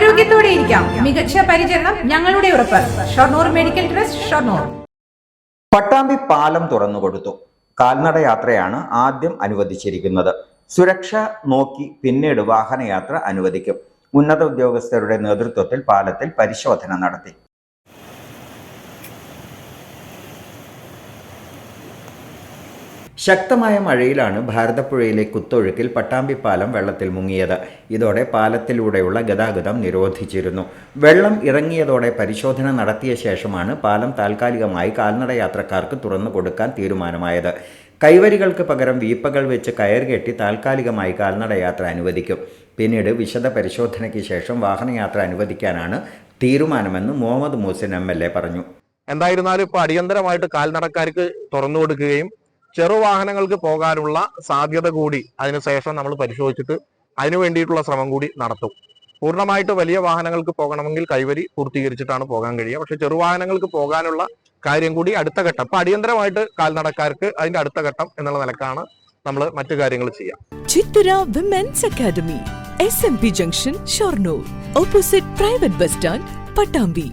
ആരോഗ്യത്തോടെ ഇരിക്കാം. മികച്ച പരിചരണം ഞങ്ങളുടെ ഉറപ്പ്. Shoranur medical trust Shoranur. Pattambi പാലം തുറന്നുകൊടുത്തു. കാൽനട യാത്രയാണ് ആദ്യം അനുവദിച്ചിരിക്കുന്നത്. സുരക്ഷ നോക്കി പിന്നീട് വാഹനയാത്ര അനുവദിക്കും. ഉന്നത ഉദ്യോഗസ്ഥരുടെ നേതൃത്വത്തിൽ പാലത്തിൽ പരിശോധന നടത്തി. ശക്തമായ മഴയിലാണ് ഭാരതപ്പുഴയിലെ കുത്തൊഴുക്കിൽ പട്ടാമ്പി പാലം വെള്ളത്തിൽ മുങ്ങിയത്. ഇതോടെ പാലത്തിലൂടെയുള്ള ഗതാഗതം നിരോധിച്ചിരുന്നു. വെള്ളം ഇറങ്ങിയതോടെ പരിശോധന നടത്തിയ ശേഷമാണ് പാലം താൽക്കാലികമായി കാൽനട യാത്രക്കാർക്ക് തുറന്നു കൊടുക്കാൻ തീരുമാനമായത്. കൈവരികൾക്ക് പകരം വീപ്പകൾ വെച്ച് കയർ കെട്ടി താൽക്കാലികമായി കാൽനട യാത്ര അനുവദിക്കും. പിന്നീട് വിശദ പരിശോധനയ്ക്ക് ശേഷം വാഹനയാത്ര അനുവദിക്കാനാണ് തീരുമാനമെന്ന് മുഹമ്മദ് മൂസിൻ എം പറഞ്ഞു. എന്തായിരുന്നാലും ഇപ്പൊ അടിയന്തരമായിട്ട് കാൽനടക്കാർക്ക് തുറന്നു കൊടുക്കുകയും ചെറുവാഹനങ്ങൾക്ക് പോകാനുള്ള സാധ്യത കൂടി അതിനുശേഷം നമ്മൾ പരിശോധിച്ചിട്ട് അതിനു വേണ്ടിയിട്ടുള്ള ശ്രമം കൂടി നടത്തും. പൂർണമായിട്ട് വലിയ വാഹനങ്ങൾക്ക് പോകണമെങ്കിൽ കൈവരി പൂർത്തീകരിച്ചിട്ടാണ് പോകാൻ കഴിയുക. പക്ഷെ ചെറുവാഹനങ്ങൾക്ക് പോകാനുള്ള കാര്യം കൂടി അടുത്ത ഘട്ടം. ഇപ്പൊ അടിയന്തരമായിട്ട് കാൽനടക്കാർക്ക് അതിന്റെ അടുത്ത ഘട്ടം എന്നുള്ള നിലക്കാണ് നമ്മൾ മറ്റു കാര്യങ്ങൾ ചെയ്യാം. Chithura women's academy S M P junction Shoranur opposite private bus stand Pattambi